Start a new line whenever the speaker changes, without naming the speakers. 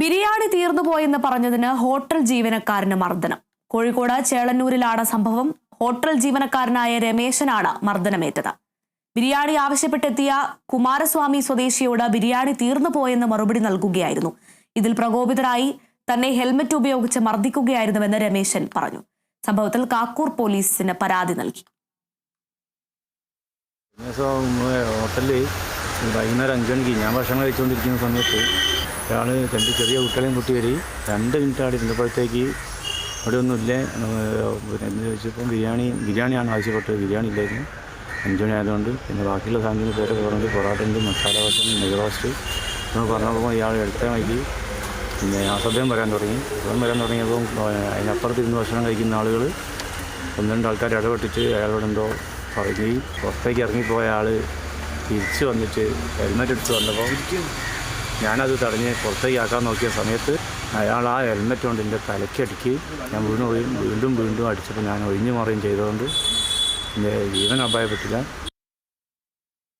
ബിരിയാണി തീർന്നുപോയെന്ന് പറഞ്ഞതിന് ഹോട്ടൽ ജീവനക്കാരന് മർദ്ദനം. കോഴിക്കോട് ചേളന്നൂരിലാണ് സംഭവം. ഹോട്ടൽ ജീവനക്കാരനായ രമേശനാണ് മർദ്ദനമേറ്റത്. ബിരിയാണി ആവശ്യപ്പെട്ടെത്തിയ കുമാരസ്വാമി സ്വദേശിയോട് ബിരിയാണി തീർന്നുപോയെന്ന് മറുപടി നൽകുകയായിരുന്നു. ഇതിൽ പ്രകോപിതരായി തന്നെ ഹെൽമറ്റ് ഉപയോഗിച്ച് മർദ്ദിക്കുകയായിരുന്നുവെന്ന് രമേശൻ പറഞ്ഞു. സംഭവത്തിൽ കാക്കൂർ പോലീസിന് പരാതി നൽകി.
ഹോട്ടലിൽ വൈകുന്നേരം അഞ്ച് മണിക്ക് ഞാൻ ഭക്ഷണം കഴിച്ചുകൊണ്ടിരിക്കുന്ന സമയത്ത് ഒരാൾ രണ്ട് ചെറിയ കുട്ടികളെയും കുട്ടി വരി. രണ്ട് മിനിറ്റ് അവിടെ ഇരുന്നപ്പോഴത്തേക്ക് അവിടെ ഒന്നുമില്ല എന്ന് ചോദിച്ചപ്പം ബിരിയാണി ബിരിയാണിയാണ് ആവശ്യപ്പെട്ടത്. ബിരിയാണി ഇല്ലായിരുന്നു. അഞ്ചുമണി ആയതുകൊണ്ട് പിന്നെ ബാക്കിയുള്ള സാധനങ്ങൾ പേര് പറഞ്ഞത് പൊറോട്ട ഉണ്ട് മസാല ദോശ നെയ് റോസ്റ്റ് എന്ന് പറഞ്ഞപ്പോൾ ഇയാൾ എടുത്ത വൈകി. പിന്നെ അസഭ്യം വരാൻ തുടങ്ങി. അസഭ്യം വരാൻ തുടങ്ങിയപ്പം ഏഹ്, അതിനപ്പുറത്ത് ഇരുന്ന് ഭക്ഷണം കഴിക്കുന്ന ആളുകൾ ഒന്ന് രണ്ട് ആൾക്കാർ ഇടപെട്ടിട്ട് അയാളോട് എന്തോ പറയുകയും പുറത്തേക്ക് ഇറങ്ങിപ്പോയ ആൾ തിരിച്ച് വന്നിട്ട് ഹെൽമെറ്റ് എടുത്ത് വന്നപ്പോൾ ഞാനത് തടഞ്ഞ് പുറത്തേക്ക് ആക്കാൻ നോക്കിയ സമയത്ത് അയാൾ ആ ഹെൽമെറ്റ് കൊണ്ട് എന്റെ തലയ്ക്ക് അടിക്കുകയും ഞാൻ വീണ്ടും വീണ്ടും വീണ്ടും അടിച്ചപ്പോൾ ഞാൻ ഒഴിഞ്ഞു മാറുകയും ചെയ്തതുകൊണ്ട് എന്റെ ജീവൻ അപായപ്പെട്ടില്ല.